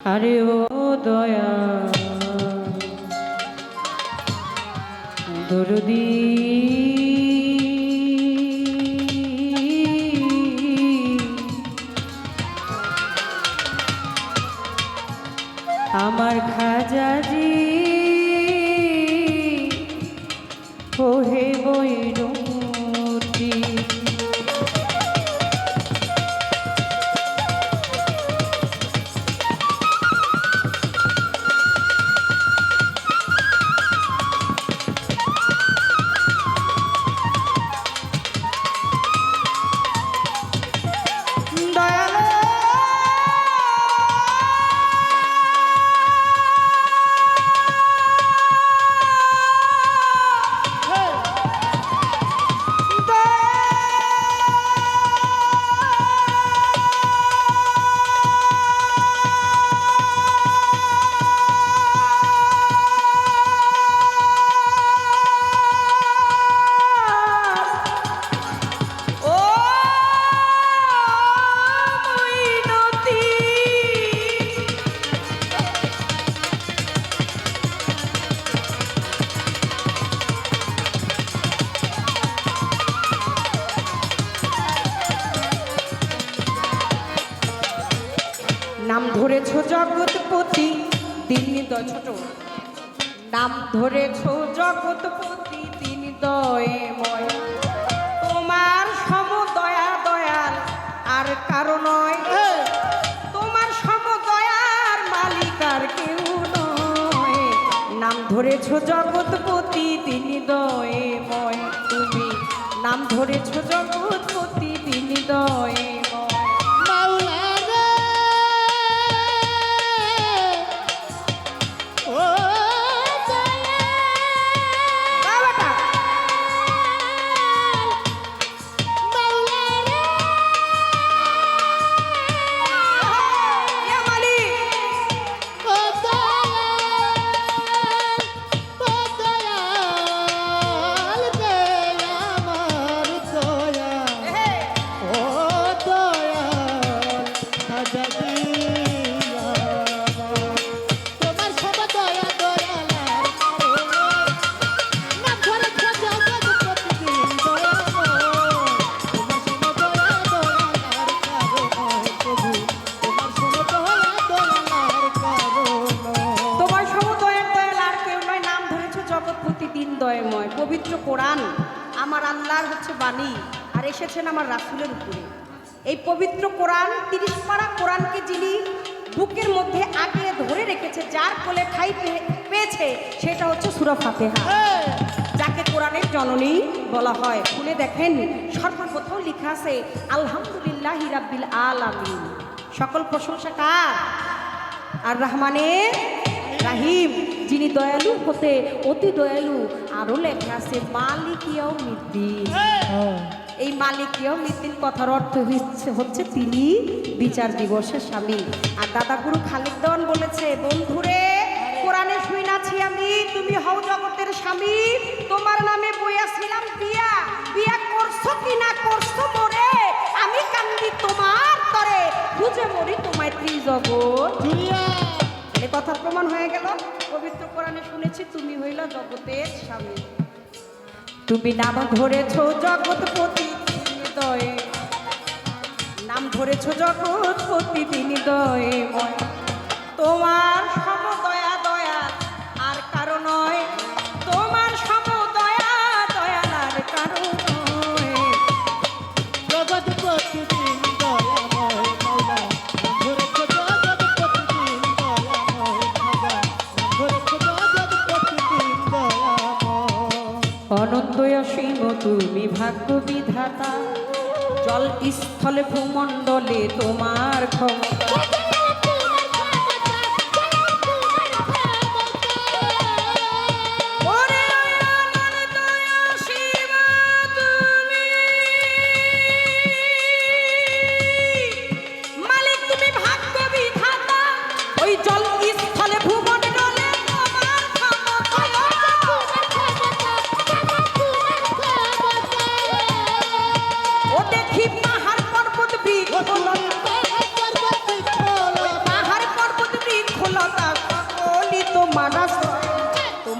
আরে ও দয়া। দরদি। আমার খাজাজি জগৎপতি তিনি দ ছোট। নাম ধরেছ জগৎপতি তিনি দয়ময় তোমার সম দয়া দয়াল আর কারও নয়। তোমার সম দয়ার মালিক আর কেউ নয়। নাম ধরেছ জগৎপতি তিনি দয়ময় তুমি নাম ধরেছ জগৎপতি তিনি দয়ময় পবিত্র কোরআন আমার আল্লাহর হচ্ছে বাণী আর এসেছেন আমার রাসুলের উপরে। এই পবিত্র কোরআন, তিরিশ পাড়া কোরআনকে যিনি বুকের মধ্যে আগলে ধরে রেখেছে, যার ঠাই পে- পেয়েছে, সেটা হচ্ছে সুরা ফাতেহা। যাকে কোরআনের জননী বলা হয়। খুলে দেখেন, সর্বপ্রথম লেখা আছে, আলহামদুলিল্লাহ রাব্বিল আলামিন। সকল প্রশংসা কার? আর রহমানের রাহিম। যিনি দয়ালু হতে অতি দয়ালু আরও লেখা আছে মালিকিয়াও মিদ্দিন এই মালিকিয়াও মিদ্দিন কথার অর্থ হচ্ছে হচ্ছে তিনি বিচার দিবসের স্বামী আর দাদাগুরু খালিদ দেওয়ান বলেছে বন্ধুরে কোরআনে শুইনাছি আমি তুমি হও জগতের স্বামী। তোমার নামে বইয়াছিলাম বিয়া। বিয়া করছ কি না করছ মোরে? আমি কান্দি তোমার তরে খুঁজে মরি তোমায় ত্রিজগৎ। এ কথা প্রমাণ হয়ে গেল। পবিত্র শুনেছি তুমি হইল জগতের স্বামী। তুমি নাম ধরেছ জগৎপতি নাম ধরেছ জগৎপতি তিনি দয়ে তোমার ভাগ্য বিধাতা। জল স্থলে ভূমণ্ডলে তোমার ক্ষমতা।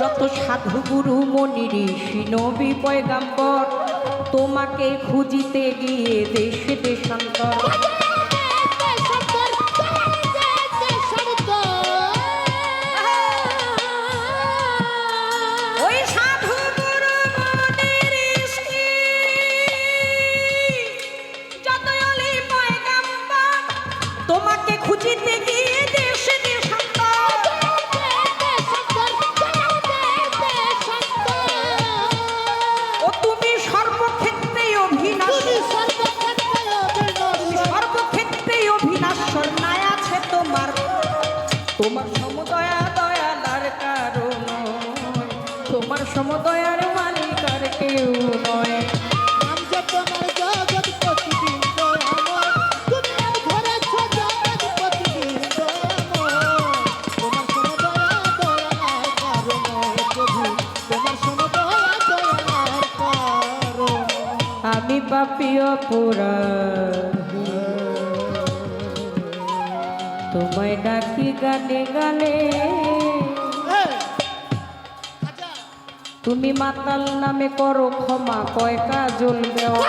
যত সাধু গুরু মনি ঋষি নবী পয়গাম্বর তোমাকে খুঁজিতে গিয়ে দেশে দেশান্তর। দয়ার মালিক আর কেউ নয় তোমায় ডাকি গানে গানে। তুমি মাতাল নামে করো ক্ষমা কয় কাজল দেওয়া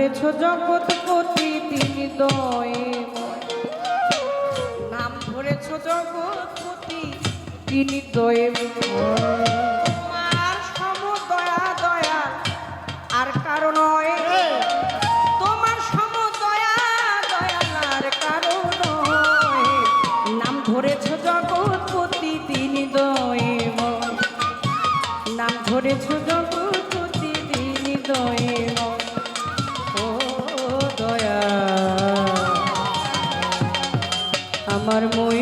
করেছ জগত পতি তিনি দয়ে নাম ধরেছ জগত পতি তিনি দয়ে ধর্মই